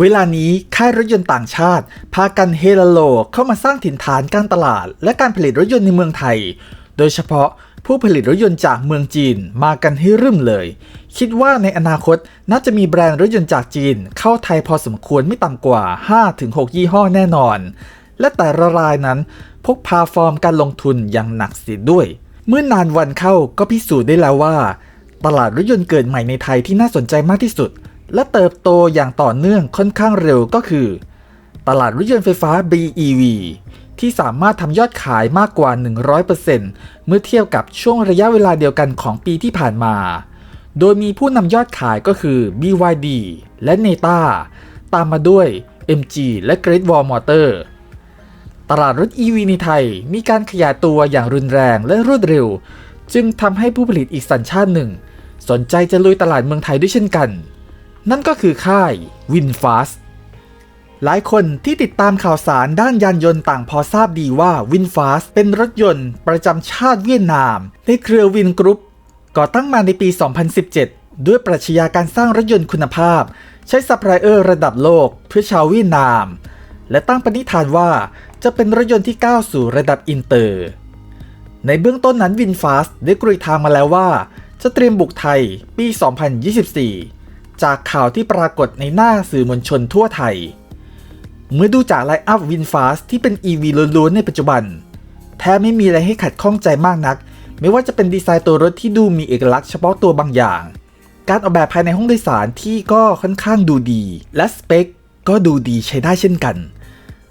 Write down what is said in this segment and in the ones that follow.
เวลานี้ค่ายรถยนต์ต่างชาติ พากันเฮลโลเข้ามาสร้างถิ่นฐานการตลาด และการผลิตรถยนต์ในเมืองไทย โดยเฉพาะผู้ผลิตรถยนต์จากเมืองจีนมากันให้รึมเลย คิดว่าในอนาคตน่าจะมีแบรนด์รถยนต์จากจีน เข้าไทยพอสมควรไม่ต่ำกว่า 5-6 ยี่ห้อแน่นอน และแต่ละรายนั้นพกพาฟอร์มการลงทุนอย่างหนักเสียด้วย เมื่อนานวันเข้าก็พิสูจน์ได้แล้วว่า ตลาดรถยนต์เกิดใหม่ในไทยที่น่าสนใจมากที่สุด และเติบโตอย่างต่อเนื่องค่อนข้างเร็วก็คือ ตลาดรถยนต์ไฟฟ้า BEV ที่สามารถทำยอดขายมากกว่า 100%เมื่อเทียบกับช่วงระยะเวลาเดียวกันของปีที่ผ่านมา โดยมีผู้นำยอดขายก็คือ BYD และ Neta ตามมาด้วย MG และ Great Wall Motor ตลาดรถ EV ในไทยมีการขยายตัวอย่างรุนแรงและรวดเร็ว จึงทำให้ผู้ผลิตอีกสัญชาติหนึ่ง สนใจจะลุยตลาดเมืองไทยด้วยเช่นกัน นั่นก็คือค่าย WinFast หลายคนที่ติดตามข่าวสารด้านยานยนต์ต่างพอทราบดีว่า WinFast เป็นรถยนต์ประจำชาติเวียดนาม ในเครือวินกรุ๊ปก่อตั้งมาในปี 2017 ด้วยปรัชญาการสร้างรถยนต์คุณภาพ ใช้ซัพพลายเออร์ระดับโลกเพื่อชาวเวียดนาม และตั้งปณิธานว่าจะเป็นรถยนต์ที่ก้าวสู่ระดับอินเตอร์ ในเบื้องต้นนั้น WinFast ได้กรุยทางมาแล้วว่า จะเตรียมบุกไทยปี 2024 จากข่าวที่ปรากฏในหน้าสื่อมวลชนทั่วไทย เมื่อดูจากไลน์อัพ WinFast ที่เป็น EV ล้วนๆในปัจจุบัน แทบไม่มีอะไรให้ขัดข้องใจมากนัก ไม่ว่าจะเป็นดีไซน์ตัวรถที่ดูมีเอกลักษณ์เฉพาะตัวบางอย่าง การออกแบบภายในห้องโดยสารที่ก็ค่อนข้างดูดี และสเปคก็ดูดีใช้ได้เช่นกัน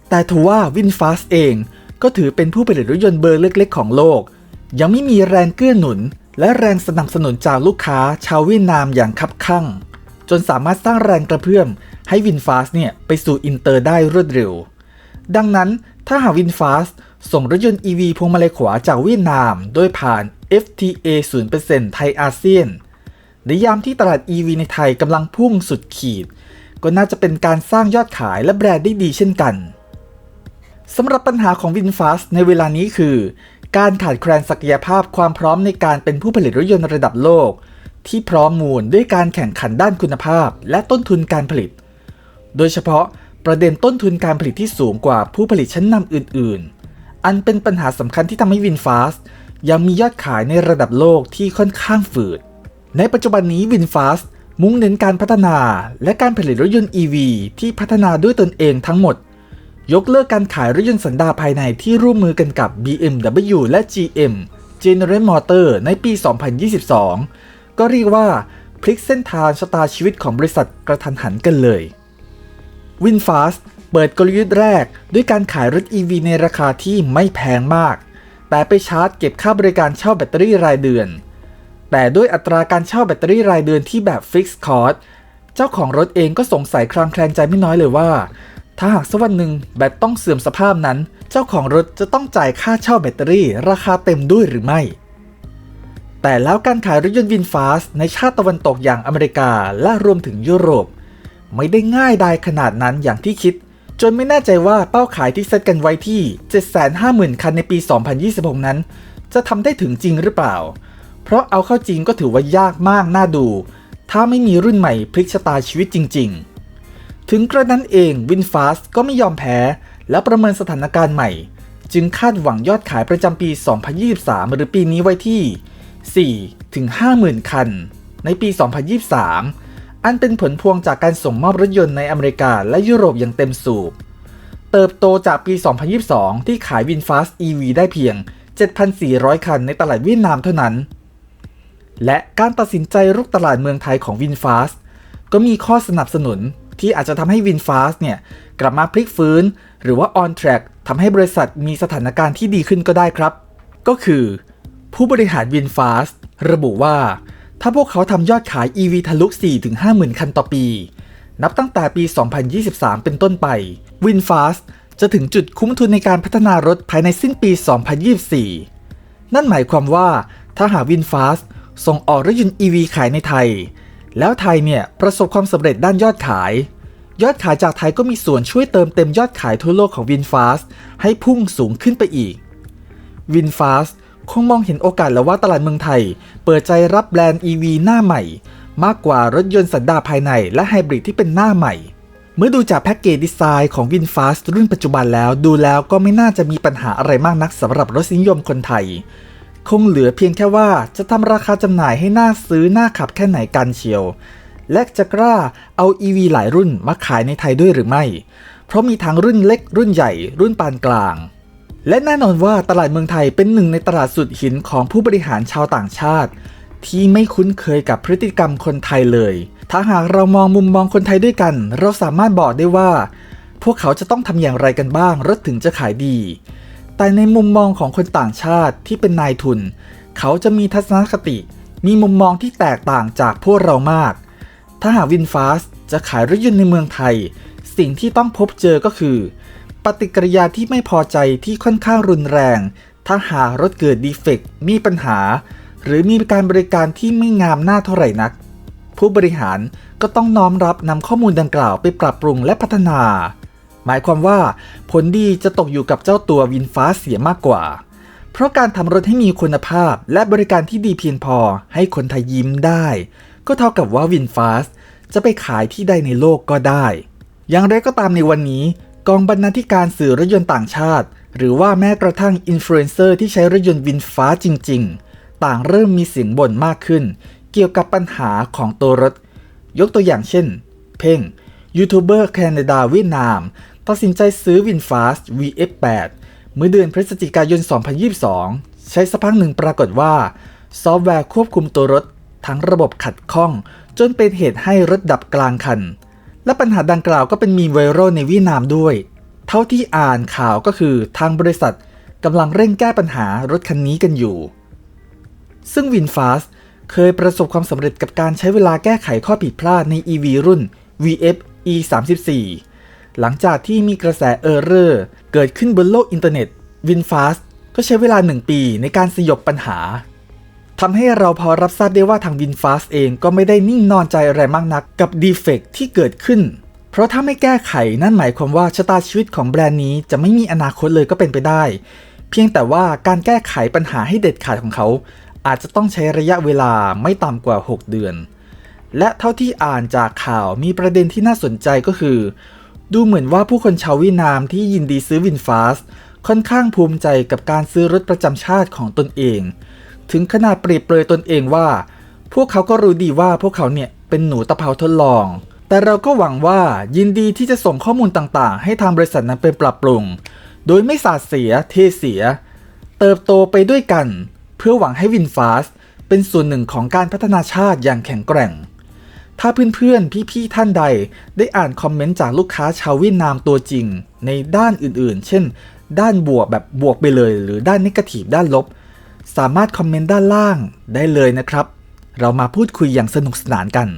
แต่ถือว่า WinFast เองก็ถือเป็นผู้ผลิตรถยนต์เบอร์เล็กๆ ของโลก ยังไม่มีแรงเกื้อหนุน และแรงสนับสนุนจากลูกค้าชาวเวียดนามอย่างคับคั่ง จนสามารถสร้างแรงกระเพื่อมให้ WinFast เนี่ยไปสู่อินเตอร์ได้รวดเร็ว ดังนั้นถ้าหาก WinFast ส่งรถยนต์ EV พวงมาลัยขวาจากเวียดนาม โดยผ่าน FTA 0%ไทยอาเซียนในยามที่ตลาด EV ในไทยกำลังพุ่งสุดขีด ก็น่าจะเป็นการสร้างยอดขายและแบรนด์ได้ดีเช่นกันสำหรับปัญหาของ VinFast ในเวลานี้คือ การขาดแคลนศักยภาพความพร้อมในการเป็นผู้ผลิตรถยนต์ระดับโลก ที่พร้อมมูลด้วยการแข่งขันด้านคุณภาพ และต้นทุนการผลิต โดยเฉพาะประเด็นต้นทุนการผลิตที่สูงกว่าผู้ผลิตชั้นนำอื่น ๆ อันเป็นปัญหาสำคัญที่ทำให้ VinFast ยังมียอดขายในระดับโลกที่ค่อนข้างฝืด ในปัจจุบันนี้ VinFast มุ่งเน้นการพัฒนาและการผลิตรถยนต์ EV ที่พัฒนาด้วยตนเองทั้งหมด ยกเลิกการขายรถยนต์สันดาปภายในที่ร่วมมือกันกับ BMW และ GM General Motor ในปี 2022 ก็เรียกว่าพลิกเส้นทางชะตาชีวิตของบริษัทกระทันหันกันเลย WinFast เปิดกลยุทธ์แรกด้วยการขายรถ EV ในราคาที่ไม่แพงมาก แต่ไปชาร์จเก็บค่าบริการเช่าแบตเตอรี่รายเดือน แต่ด้วยอัตราการเช่าแบตเตอรี่รายเดือนที่แบบ Fixed Cost เจ้าของรถเองก็สงสัยคลางแคลงใจไม่น้อยเลยว่า ถ้าหากสักวันหนึ่งแบตต้องเสื่อมสภาพนั้น เจ้าของรถจะต้องจ่ายค่าเช่าแบตเตอรี่ ราคาเต็มด้วยหรือไม่ แต่แล้วการขายรถยนต์วินฟาสในชาติตะวันตกอย่างอเมริกาและรวมถึงยุโรป ไม่ได้ง่ายดายขนาดนั้นอย่างที่คิด จนไม่แน่ใจว่าเป้าขายที่เซตกันไว้ที่ 750,000 คันในปี 2026 นั้น จะทำได้ถึงจริงหรือเปล่า เพราะเอาเข้าจริงก็ถือว่ายากมากน่าดู ถ้าไม่มีรุ่นใหม่พลิกชะตาชีวิตจริง ๆ ถึงกระนั้นเอง WinFast ก็ไม่ยอมแพ้ และประเมินสถานการณ์ใหม่ จึงคาดหวังยอดขายประจำปี 2023 หรือปีนี้ไว้ที่ 4 ถึง 50,000 คัน ในปี 2023 อันเป็นผลพวงจากการส่งมอบรถยนต์ในอเมริกาและยุโรปอย่างเต็มสูบ เติบโตจากปี 2022 ที่ขาย VinFast EV ได้เพียง 7,400 คันในตลาดเวียดนามเท่านั้น และการตัดสินใจรุกตลาดเมืองไทยของ VinFast ก็มีข้อสนับสนุนที่อาจจะทำให้ VinFast เนี่ยกลับมาพลิกฟื้น หรือว่า on track ทำให้บริษัทมีสถานการณ์ที่ดีขึ้นก็ได้ครับ ก็คือ ผู้บริหาร VinFast ระบุว่า ถ้าพวกเขาทำยอดขาย EV ทะลุ 4-50,000 คันต่อปี นับตั้งแต่ปี 2023 เป็นต้นไป VinFast จะถึงจุดคุ้มทุนในการพัฒนารถภายในสิ้นปี 2024 นั่นหมายความว่าถ้าหาก VinFast ส่งออกรถยนต์ EV ขายในไทย แล้วไทยเนี่ยประสบความสำเร็จด้านยอดขาย ยอดขายจากไทยก็มีส่วนช่วยเติมเต็มยอดขายทั่วโลกของ VinFast ให้พุ่งสูงขึ้นไปอีก VinFast คงมองเห็นโอกาสแล้วว่าตลาดเมืองไทย เปิดใจรับแบรนด์ EV หน้าใหม่ มากกว่ารถยนต์สันดาปภายในและไฮบริดที่เป็นหน้าใหม่ เมื่อดูจากแพ็กเกจดีไซน์ของ VinFast รุ่นปัจจุบันแล้ว ดูแล้วก็ไม่น่าจะมีปัญหาอะไรมากนักสำหรับรสนิยมคนไทย คงเหลือเพียงแค่ว่าจะทำราคาจำหน่ายให้หน่าซื้อหน่าขับแค่ไหนกันเชียว และจะกล้าเอา EV หลายรุ่นมาขายในไทยด้วยหรือไม่ เพราะมีทั้งรุ่นเล็กรุ่นใหญ่รุ่นปานกลาง และแน่นอนว่าตลาดเมืองไทยเป็นหนึ่งในตลาดสุดหินของผู้บริหารชาวต่างชาติ ที่ไม่คุ้นเคยกับพฤติกรรมคนไทยเลย ถ้าหากเรามองมุมมองคนไทยด้วยกัน เราสามารถบอกได้ว่า พวกเขาจะต้องทำอย่างไรกันบ้างรถถึงจะขายดี แต่ในมุมมองของคนต่างชาติที่เป็นนายทุน เขาจะมีทัศนคติ มีมุมมองที่แตกต่างจากพวกเรามาก ถ้าหากวินฟาสจะขายรถยนต์ในเมืองไทย สิ่งที่ต้องพบเจอก็คือ ปฏิกิริยาที่ไม่พอใจที่ค่อนข้างรุนแรง ถ้าหารถเกิดดีเฟกต์มีปัญหา หรือมีการบริการที่ไม่งามหน้าเท่าไหร่นัก ผู้บริหารก็ต้องน้อมรับนำข้อมูลดังกล่าวไปปรับปรุงและพัฒนา หมายความว่า ผลดีจะตกอยู่กับเจ้าตัววินฟ้าเสียมากกว่า เพราะการทำรถให้มีคุณภาพและบริการที่ดีเพียงพอให้คนไทยยิ้มได้ ก็เท่ากับว่าวินฟ้าจะไปขายที่ใดในโลกก็ได้อย่างไรก็ตามในวันนี้ กองบรรณาธิการสื่อรถยนต์ต่างชาติ หรือว่าแม้กระทั่งอินฟลูเอนเซอร์ที่ใช้รถยนต์วินฟ้าจริง ๆ ต่างเริ่มมีเสียงบ่นมากขึ้น เกี่ยวกับปัญหาของตัวรถ ยกตัวอย่างเช่น เพ่งยูทูบเบอร์แคนาดาเวียดนามตัดสินใจซื้อ VinFast VF8 เมื่อเดือนพฤศจิกายน 2022 ใช้สักพักหนึ่งปรากฏว่า ซอฟต์แวร์ควบคุมตัวรถทั้งระบบขัดข้อง จนเป็นเหตุให้รถดับกลางคัน และปัญหาดังกล่าวก็เป็นมีไวรัลในเวียดนามด้วย เท่าที่อ่านข่าวก็คือทางบริษัทกำลังเร่งแก้ปัญหารถคันนี้กันอยู่ ซึ่ง VinFast เคยประสบความสำเร็จกับการใช้เวลาแก้ไขข้อผิดพลาดใน EV รุ่น VF E34 หลังจากที่มีกระแสเออร์เรอร์เกิดขึ้นบนโลกอินเทอร์เน็ต VinFast ก็ใช้เวลา 1 ปีในการสยบปัญหา ทำให้เราพอรับทราบได้ว่าทาง VinFast เองก็ไม่ได้นิ่งนอนใจอะไรมากนักกับดีเฟกที่เกิดขึ้น เพราะถ้าไม่แก้ไขนั่นหมายความว่าชะตาชีวิตของแบรนด์นี้จะไม่มีอนาคตเลยก็เป็นไปได้ เพียงแต่ว่าการแก้ไขปัญหาให้เด็ดขาดของเขา อาจจะต้องใช้ระยะเวลาไม่ต่ำกว่า 6 เดือน และเท่าที่อ่านจากข่าวมีประเด็นที่น่าสนใจก็คือ ดูเหมือนว่าผู้คนชาวเวียดนามที่ยินดีซื้อวินฟาสค่อนข้างภูมิใจกับการซื้อรถประจำชาติของตนเอง ถึงขนาดเปรียบเปรยตนเองว่า พวกเขาก็รู้ดีว่าพวกเขาเนี่ยเป็นหนูตะเภาทดลอง แต่เราก็หวังว่ายินดีที่จะส่งข้อมูลต่างๆ ให้ทางบริษัทนั้นเป็นปรับปรุง โดยไม่สาดเสียเทเสีย เติบโตไปด้วยกัน เพื่อหวังให้วินฟาสเป็นส่วนหนึ่งของการพัฒนาชาติอย่างแข็งแกร่ง ถ้าเพื่อนๆ พี่ๆ ท่านใดได้อ่านคอมเมนต์จากลูกค้าชาวเวียดนามตัวจริง ในด้านอื่นๆ เช่น ด้านบวกแบบบวกไปเลย หรือด้านนิเกทีฟด้านลบ สามารถคอมเมนต์ด้านล่างได้เลยนะครับ เรามาพูดคุยอย่างสนุกสนานกัน